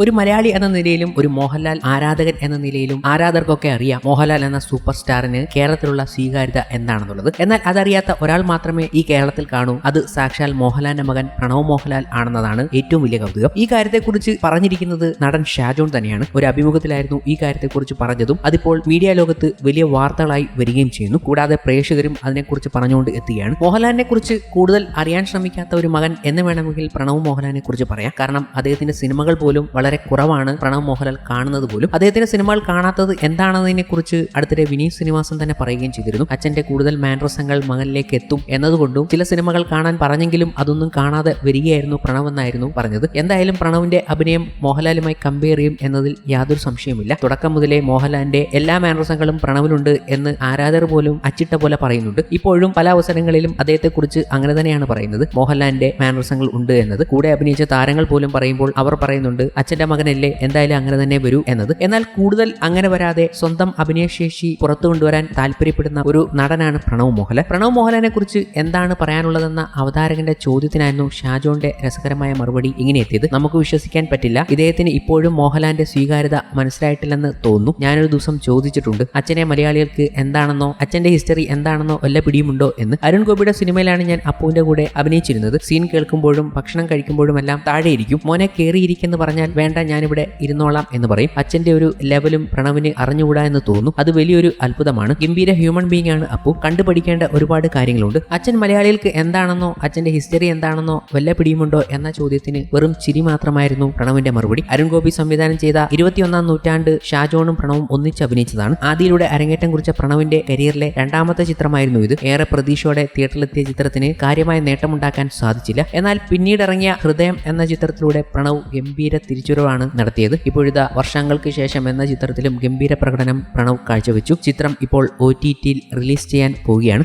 ഒരു മലയാളി എന്ന നിലയിലും ഒരു മോഹൻലാൽ ആരാധകൻ എന്ന നിലയിലും ആരാധകർക്കൊക്കെ അറിയാം മോഹൻലാൽ എന്ന സൂപ്പർ സ്റ്റാറിന് കേരളത്തിലുള്ള സ്വീകാര്യത എന്താണെന്നുള്ളത്. എന്നാൽ അതറിയാത്ത ഒരാൾ മാത്രമേ ഈ കേരളത്തിൽ കാണൂ. അത് സാക്ഷാൽ മോഹൻലാലിന്റെ മകൻ പ്രണവ് മോഹൻലാൽ ആണെന്നതാണ് ഏറ്റവും വലിയ കൗതുകം. ഈ കാര്യത്തെക്കുറിച്ച് പറഞ്ഞിരിക്കുന്നത് നടൻ ഷാജോൺ തന്നെയാണ്. ഒരു അഭിമുഖത്തിലായിരുന്നു ഈ കാര്യത്തെക്കുറിച്ച് പറഞ്ഞതും. അതിപ്പോൾ മീഡിയ ലോകത്ത് വലിയ വാർത്തകളായി വരികയും ചെയ്യുന്നു. കൂടാതെ പ്രേക്ഷകരും അതിനെക്കുറിച്ച് പറഞ്ഞുകൊണ്ട് എത്തുകയാണ്. മോഹൻലാലിനെ കുറിച്ച് കൂടുതൽ അറിയാൻ ശ്രമിക്കാത്ത ഒരു മകൻ എന്ന് വേണമെങ്കിൽ പ്രണവ് മോഹൻലാലിനെ കുറിച്ച് പറയാം. കാരണം അദ്ദേഹത്തിന്റെ സിനിമകൾ പോലും വളരെ കുറവാണ് പ്രണവ് മോഹൻലാൽ കാണുന്നത് പോലും. അദ്ദേഹത്തിന്റെ സിനിമകൾ കാണാത്തത് എന്താണെന്നതിനെ കുറിച്ച് അടുത്തിടെ വിനീത് ശ്രീനിവാസൻ തന്നെ പറയുകയും ചെയ്തിരുന്നു. അച്ഛന്റെ കൂടുതൽ മാൻഡ്രസങ്ങൾ മകനിലേക്ക് എത്തും എന്നതുകൊണ്ടും ചില സിനിമകൾ കാണാൻ പറഞ്ഞെങ്കിലും അതൊന്നും കാണാതെ വരികയായിരുന്നു പ്രണവ് എന്നായിരുന്നു പറഞ്ഞത്. എന്തായാലും പ്രണവിന്റെ അഭിനയം മോഹൻലാലുമായി കമ്പയർ ചെയ്യും എന്നതിൽ യാതൊരു സംശയമില്ല തുടക്കം മുതലേ മോഹൻലാലിന്റെ എല്ലാ മാനറസങ്ങളും പ്രണവിലുണ്ട് എന്ന് ആരാധകർ പോലും അച്ചിട്ട പോലെ പറയുന്നുണ്ട്. ഇപ്പോഴും പല അവസരങ്ങളിലും അദ്ദേഹത്തെക്കുറിച്ച് അങ്ങനെ തന്നെയാണ് പറയുന്നത്. മോഹൻലാലിന്റെ മാനറസങ്ങൾ ഉണ്ട് എന്നത്. കൂടെ അഭിനയിച്ച താരങ്ങൾ പോലും പറയുമ്പോൾ അവർ പറയുന്നുണ്ട് അച്ഛന്റെ മകനല്ലേ എന്തായാലും അങ്ങനെ തന്നെ വരൂ എന്നത്. എന്നാൽ കൂടുതൽ അങ്ങനെ വരാതെ സ്വന്തം അഭിനയശേഷി പുറത്തു കൊണ്ടുവരാൻ താല്പര്യപ്പെടുന്ന ഒരു നടനാണ് പ്രണവ് മോഹൻ പ്രണവ് മോഹൻലാലിനെ കുറിച്ച് എന്താണ് പറയാനുള്ളതെന്ന അവതാരകന്റെ ചോദ്യത്തിനായിരുന്നു ഷാജോന്റെ രസകരമായ മറുപടി ഇങ്ങനെ എത്തിയത്. നമുക്ക് വിശ്വസിക്കാൻ പറ്റില്ല. ഇദ്ദേഹത്തിന് ഇപ്പോഴും മോഹൻലാലിന്റെ സ്വീകാര്യത മനസ്സിലായിട്ടില്ലെന്ന് തോന്നുന്നു. ഞാനൊരു ദിവസം ചോദിച്ചിട്ടുണ്ട് അച്ഛനെ മലയാളികൾക്ക് എന്താണെന്നോ അച്ഛന്റെ ഹിസ്റ്ററി എന്താണെന്നോ വല്ല പിടിയുമുണ്ടോ എന്ന്. അരുൺ ഗോപിയുടെ സിനിമയിലാണ് ഞാൻ അപ്പുവിന്റെ കൂടെ അഭിനയിച്ചിരുന്നത്. സീൻ കേൾക്കുമ്പോഴും ഭക്ഷണം കഴിക്കുമ്പോഴും എല്ലാം താഴെയിരിക്കും. മോനെ കയറിയിരിക്കെന്ന് പറഞ്ഞാൽ വേണ്ട ഞാനിവിടെ ഇരുന്നോളാം എന്ന് പറയും. അച്ഛന്റെ ഒരു ലെവലും പ്രണവിന് അറിഞ്ഞുകൂടാ എന്ന് തോന്നും. അത് വലിയൊരു അത്ഭുതമാണ്. ഗംഭീര ഹ്യൂമൻ ബീങ് ആണ് അപ്പു. കണ്ടുപഠിക്കേണ്ട ഒരുപാട് കാര്യങ്ങളുണ്ട്. അച്ഛൻ മലയാളികൾക്ക് എന്താണെന്നോ അച്ഛന്റെ ഹിസ്റ്ററി എന്താണെന്നോ വല്ല പിടിയുമുണ്ടോ എന്ന ചോദ്യത്തിന് വെറും ചിരി മാത്രമായിരുന്നു പ്രണവിന്റെ മറുപടി. അരുൺ ഗോപി സംവിധാനം ചെയ്ത ഇരുപത്തിയൊന്നാം നൂറ്റാണ്ട് ഷാജോണും പ്രണവും ഒന്നിച്ച് അഭിനയിച്ചതാണ്. ആദ്യയിലൂടെ അരങ്ങേറ്റം കുറിച്ച പ്രണവിന്റെ കരിയറിലെ രണ്ടാമത്തെ ചിത്രമായിരുന്നു ഇത്. ഏറെ പ്രതീക്ഷയോടെ തിയേറ്ററിലെത്തിയ ചിത്രത്തിന് കാര്യമായ നേട്ടമുണ്ടാക്കാൻ സാധിച്ചില്ല. എന്നാൽ പിന്നീട് ഇറങ്ങിയ ഹൃദയം എന്ന ചിത്രത്തിലൂടെ പ്രണവ് ഗംഭീര തിരിച്ചുവരവാണ് നടത്തിയത്. ഇപ്പോഴിതാ വർഷങ്ങൾക്ക് ശേഷം എന്ന ചിത്രത്തിലും ഗംഭീര പ്രകടനം പ്രണവ് കാഴ്ചവെച്ചു. ചിത്രം ഇപ്പോൾ ഒ ടി റിലീസ് ചെയ്യാൻ പോവുകയാണ്.